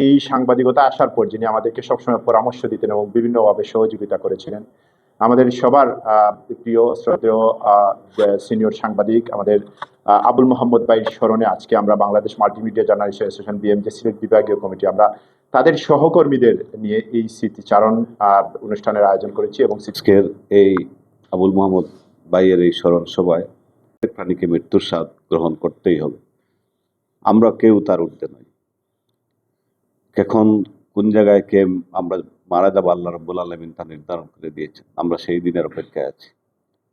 এই সাংবাদিকতা আসার পর যিনি আমাদেরকে সবসময় পরামর্শ দিতেন এবং বিভিন্নভাবে সহযোগিতা করেছিলেন, আমাদের সবার প্রিয়, শ্রদ্ধেয় সিনিয়র সাংবাদিক, আমাদের আবুল মোহাম্মদ ভাইয়ের স্মরণে আজকে আমরা Bangladesh multimedia journalist association, BMJ Sylhet বিভাগীয় কমিটি, আমরা তাদের সহকর্মীদের নিয়ে এই স্মৃতিচারণ অনুষ্ঠানের আয়োজন করেছি এবং আজকের এই আবুল মোহাম্মদ বাইয়ের এই স্মরণ সভায় প্রাণীকে মৃত্যুর স্বাদ গ্রহণ করতেই হবে। আমরা কেউ তার ঊর্ধ্বে নই। এখন কোন জায়গায় কে আমরা মারা যাব, আল্লাহ রব্বুল আলমিন তা নির্ধারণ করে দিয়েছেন। আমরা সেই দিনের অপেক্ষায় আছি।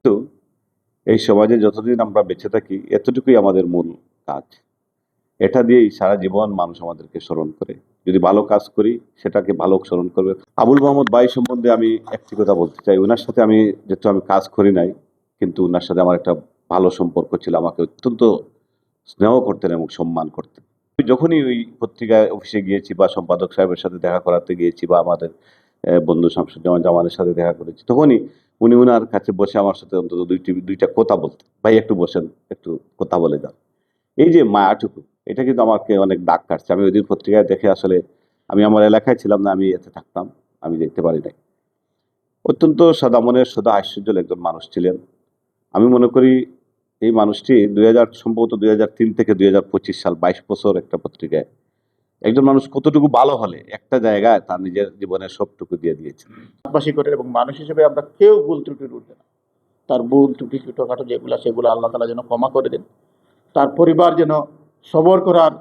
তো, এই সমাজে যতদিন আমরা বেঁচে থাকি, এতটুকুই আমাদের মূল কাজ। এটা দিয়েই সারা জীবন মানুষ আমাদেরকে স্মরণ করে। যদি ভালো কাজ করি, সেটাকে ভালো স্মরণ করবে। আবুল মোহাম্মদ বাই সম্বন্ধে আমি একটি কথা বলতে চাই। ওনার সাথে আমি, যেহেতু আমি কাজ করি নাই, কিন্তু ওনার সাথে আমার একটা ভালো সম্পর্ক ছিল। আমাকে অত্যন্ত স্নেহ করতেন এবং সম্মান করতেন। যখনই ওই পত্রিকায় অফিসে গিয়েছি বা সম্পাদক সাহেবের সাথে দেখা করাতে গিয়েছি বা আমাদের বন্ধু শামসুজ্জামান জামানের সাথে দেখা করেছি, তখনই উনি ওনার কাছে বসে আমার সাথে অন্তত দুইটি, দুইটা কথা বলতেন। ভাই, একটু বসেন, একটু কথা বলে যান। এই যে মায়াটুকু, এটা কিন্তু আমাকে অনেক দাগ কাটছে। আমি ওই দিন পত্রিকায় দেখে আসলে আমি আমার এলাকায় ছিলাম না, আমি এতে থাকতাম, আমি দেখতে পারি নাই। অত্যন্ত সদা মনের সদা আশ্চর্য একজন মানুষ ছিলেন। আমি মনে করি এই মানুষটি দুই হাজার, সম্ভবত দুই হাজার তিন থেকে দুই হাজার পঁচিশ সাল বাইশ বছর একটা পত্রিকায় একজন মানুষ কতটুকু ভালো হলে একটা জায়গায় তার নিজের জীবনের সবটুকু দিয়ে দিয়েছেন আত্মবাসী করে এবং মানুষ হিসেবে আমরা কেউ ভুল ত্রুটি উঠবে না। তার ভুল ত্রুটি, ছোটোখাটো যেগুলো সেগুলো আল্লাহ তালা যেন ক্ষমা করে দেন। তার পরিবার যেন সবর করার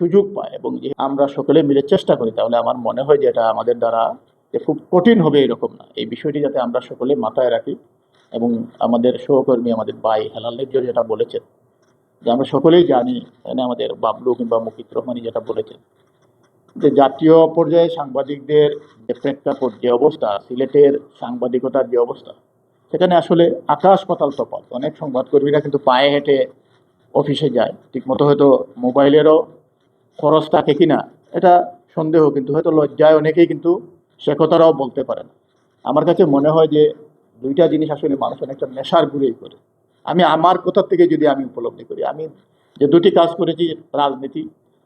সুযোগ পায় এবং যে আমরা সকলে মিলে চেষ্টা করি, তাহলে আমার মনে হয় যে এটা আমাদের দ্বারা যে খুব কঠিন হবে এরকম না। এই বিষয়টি যাতে আমরা সকলে মাথায় রাখি। এবং আমাদের সহকর্মী, আমাদের ভাই হেলাল নির্জর যেটা বলেছেন, যে আমরা সকলেই জানি এখানে আমাদের বাবলু কিংবা মুকিত রহমানি যেটা বলেছেন, যে জাতীয় পর্যায়ে সাংবাদিকদের যে প্রেক্ষাপট, যে অবস্থা, সিলেটের সাংবাদিকতার যে অবস্থা, সেখানে আসলে আকাশ পাতাল তফাৎ অনেক সংবাদকর্মীরা কিন্তু পায়ে হেঁটে অফিসে যায়। ঠিকমতো হয়তো মোবাইলেরও খরচ থাকে কিনা, এটা সন্দেহ, কিন্তু হয়তো লজ্জায় অনেকেই কিন্তু সে কথাটাও বলতে পারে না। আমার কাছে মনে হয় যে দুইটা জিনিস আসলে মানুষ অনেকটা নেশার ঘুরেই করে। আমি আমার কথা থেকে যদি আমি উপলব্ধি করি, আমি যে দুটি কাজ করেছি, রাজনীতি,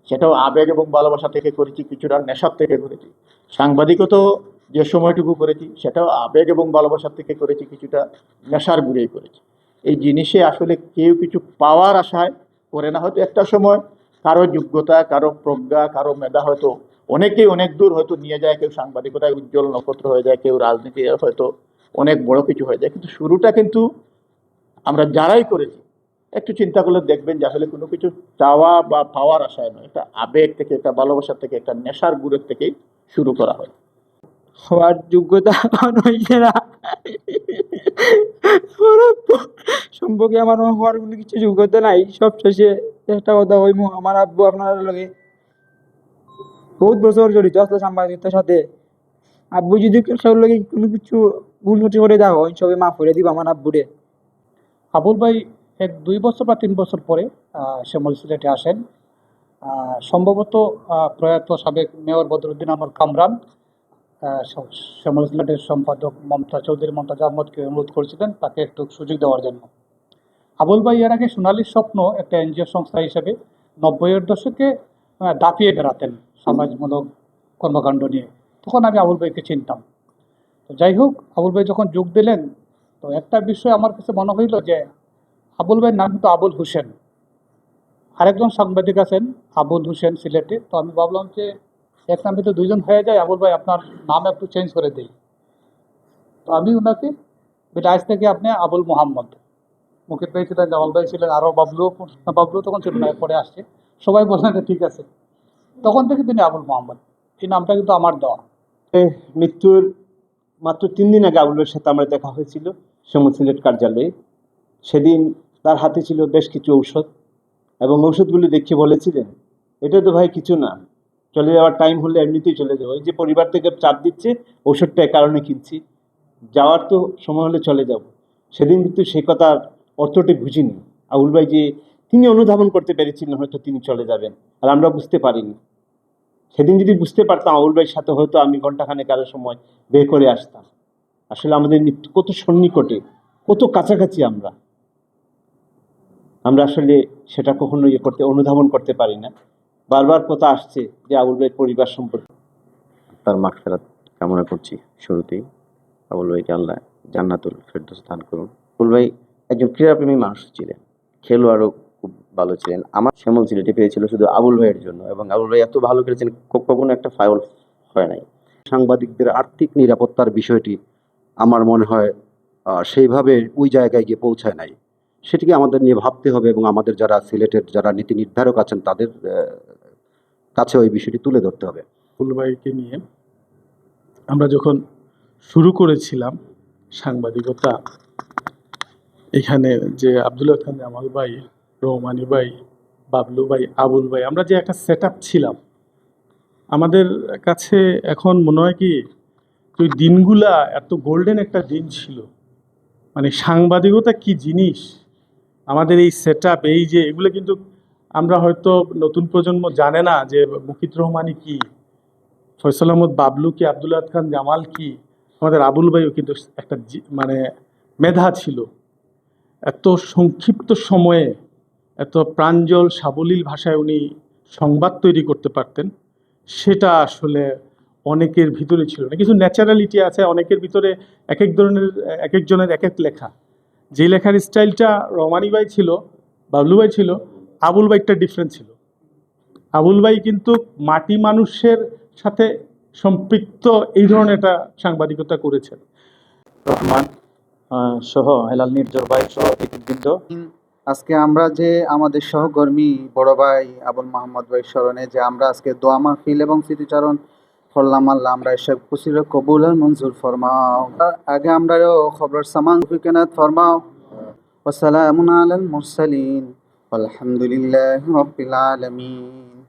সেটাও আবেগ এবং ভালোবাসা থেকে করেছি, কিছুটা নেশার থেকে করেছি। সাংবাদিকতাও যে সময়টুকু করেছি, সেটাও আবেগ এবং ভালোবাসার থেকে করেছি, কিছুটা নেশার ঘুরেই করেছি। এই জিনিসে আসলে কেউ কিছু পাওয়ার আশায় করে না। হয়তো একটা সময় কারও যোগ্যতা, কারও প্রজ্ঞা, কারও মেধা হয়তো অনেকেই অনেক দূর হয়তো নিয়ে যায়, কেউ সাংবাদিকতায় উজ্জ্বল নক্ষত্র হয়ে যায়, কেউ রাজনীতি হয়তো অনেক বড় কিছু হয়ে যায়। কিন্তু শুরুটা কিন্তু আমরা যারাই করেছি, একটু চিন্তা করলে দেখবেন যে আসলে কোনো কিছু চাওয়া বা পাওয়ার আশায় নয়। একটা আবেগ থেকে, একটা ভালোবাসার থেকে, একটা নেশার গুড়ের থেকেই শুরু করা হয়। হওয়ার যোগ্যতা হয়েছে না। সম্পর্কে আমার হওয়ার কোনো কিছু যোগ্যতা নাই। সব শেষে একটা কথা হইমু, আমার আব্বু আপনার লগে বহুত বছর জড়িত আসলে সাংবাদিকতার সাথে। আব্বু যদি সব কোনো কিছু ভুল ত্রুটি করে দেওয়া হয় সবে মাফ করে দিব আমার আব্বুরে। আবুল ভাই এক দুই বছর বা তিন বছর পরে শ্যামল সিলেটে আসেন। সম্ভবত প্রয়াত সাবেক মেয়র বদরুদ্দিন আহমদ কামরান শ্যামল সিলেটের সম্পাদক মমতা চৌধুরী, মমতাজ আহমদকে অনুরোধ করেছিলেন তাকে একটু সুযোগ দেওয়ার জন্য। আবুল ভাই এর আগে সোনালীর স্বপ্ন একটা এনজিও সংস্থা হিসেবে নব্বইয়ের দশকে দাপিয়ে বেড়াতেন সমাজমূলক কর্মকাণ্ড নিয়ে। তখন আমি আবুল ভাইকে চিনতাম। তো যাই হোক, আবুল ভাই যখন যোগ দিলেন, তো একটা বিষয় আমার কাছে মনে হইল যে, আবুল ভাইয়ের নাম কিন্তু আবুল হোসেন। আরেকজন সাংবাদিক আছেন, আবুল হোসেন সিলেটে। তো আমি ভাবলাম যে, এক নামে তো দুইজন হয়ে যায়, আবুল ভাই আপনার নাম একটু চেঞ্জ করে দিই। তো আমি ওনাকে বলি, আজ থেকে আপনি আবুল মোহাম্মদ। মুকিত ভাই ছিলেন, জামাল ভাই ছিলেন, আরও বাবলু বাবলু তখন ছিল না পরে আসছে। সবাই বললেন ঠিক আছে। তখন থেকে তিনি আবুল মোহাম্মদ। এই নামটা কিন্তু আমার দেওয়া। মৃত্যুর মাত্র তিন দিন আগে আবুলের সাথে আমার দেখা হয়েছিল সমুদ সিলেট কার্যালয়ে। সেদিন তার হাতে ছিল বেশ কিছু ঔষধ এবং ঔষধগুলো দেখে বলেছিলেন, এটা তো ভাই কিছু না, চলে যাওয়ার টাইম হলে এমনিতেই চলে যাব এই যে পরিবার থেকে চাপ দিচ্ছে, ঔষধটা এ কারণে কিনছি, যাওয়ার তো সময় হলে চলে যাব। সেদিন কিন্তু সেই কথার অর্থটি বুঝিনি। আবুল ভাই যে তিনি অনুধাবন করতে পেরেছিলেন, হয়তো তিনি চলে যাবেন, আর আমরা বুঝতে পারিনি। সেদিন যদি বুঝতে পারতাম আউল ভাইয়ের সাথে, হয়তো আমি ঘন্টাখানেক আরও সময় বের করে আসতাম। আসলে আমাদের মৃত্যু কত সন্নিকটে, কত কাছাকাছি আমরা। আমরা আসলে সেটা কখনো ইয়ে করতে, অনুধাবন করতে পারি না। বারবার কথা আসছে যে আবুল ভাইয়ের পরিবার সম্পর্কে। তার মাগফিরাত কামনা করছি শুরুতেই। আবুল ভাইকে আল্লাহ জান্নাতুল ফেরদৌস করুন। আবুল ভাই একজন ক্রীড়াপ্রেমী মানুষ ছিলেন। খেলোয়াড়ও খুব ভালো ছিলেন। আমার শ্যামল সিলেটে পেয়েছিল শুধু আবুল ভাইয়ের জন্য এবং আবুল ভাই এত ভালো খেলেছেন কখনো একটা ফাউল হয় নাই। সাংবাদিকদের আর্থিক নিরাপত্তার বিষয়টি আমার মনে হয় সেইভাবে ওই জায়গায় গিয়ে পৌঁছায় নাই। সেটিকে আমাদের নিয়ে ভাবতে হবে এবং আমাদের যারা সিলেটের যারা নীতি নির্ধারক আছেন তাদের কাছে ওই বিষয়টি তুলে ধরতে হবে। ফুলবাইকে নিয়ে আমরা যখন শুরু করেছিলাম সাংবাদিকতা, এখানে যে আবদুল্লাহ খান জামাল ভাই রহমানি ভাই, বাবলু ভাই, আবুল ভাই, আমরা যে একটা সেট ছিলাম, আমাদের কাছে এখন মনে হয় কি, ওই দিনগুলা এত গোল্ডেন একটা দিন ছিল। মানে সাংবাদিকতা কি জিনিস? আমাদের এই সেট এই যে এগুলো কিন্তু আমরা হয়তো নতুন প্রজন্ম জানে না যে মুকিত রহমানি কি, ফয়সাল আহমদ বাবলু কি আবদুল্লাহ খান জামাল কি, আমাদের আবুল ভাইও কিন্তু একটা মানে মেধা ছিল। এত সংক্ষিপ্ত সময়ে এত প্রাঞ্জল সাবলীল ভাষায় উনি সংবাদ তৈরি করতে পারতেন, সেটা আসলে অনেকের ভিতরে ছিল না। কিছু ন্যাচারালিটি আছে, অনেকের ভিতরে এক এক ধরনের এক একজনের এক এক লেখা। যে লেখার স্টাইলটা রমানি ভাই ছিল বাবলু ভাই ছিল, আবুল ভাইটা ডিফারেন্ট ছিল। আবুল বাই কিন্তু মাটি মানুষের সাথে সম্পৃক্ত এই ধরনের একটা সাংবাদিকতা করেছেন। রহমান সহ হেলাল নির্জর ভাই সহ আজকে আমরা যে আমাদের সহকর্মী বড় ভাই আবুল মোহাম্মদ ভাই স্মরণে যে আমরা আজকে দোয়া মাহফিল এবং স্মৃতিচারণ করলাম, আল্লাহ আমরা এসব খুশির কবুল মঞ্জুর ফরমাও। আগে আমরা খবর সামান ফরমাও। ও আলাল মুরসালিন। আলহামদুলিল্লাহ রাব্বিল আলামিন।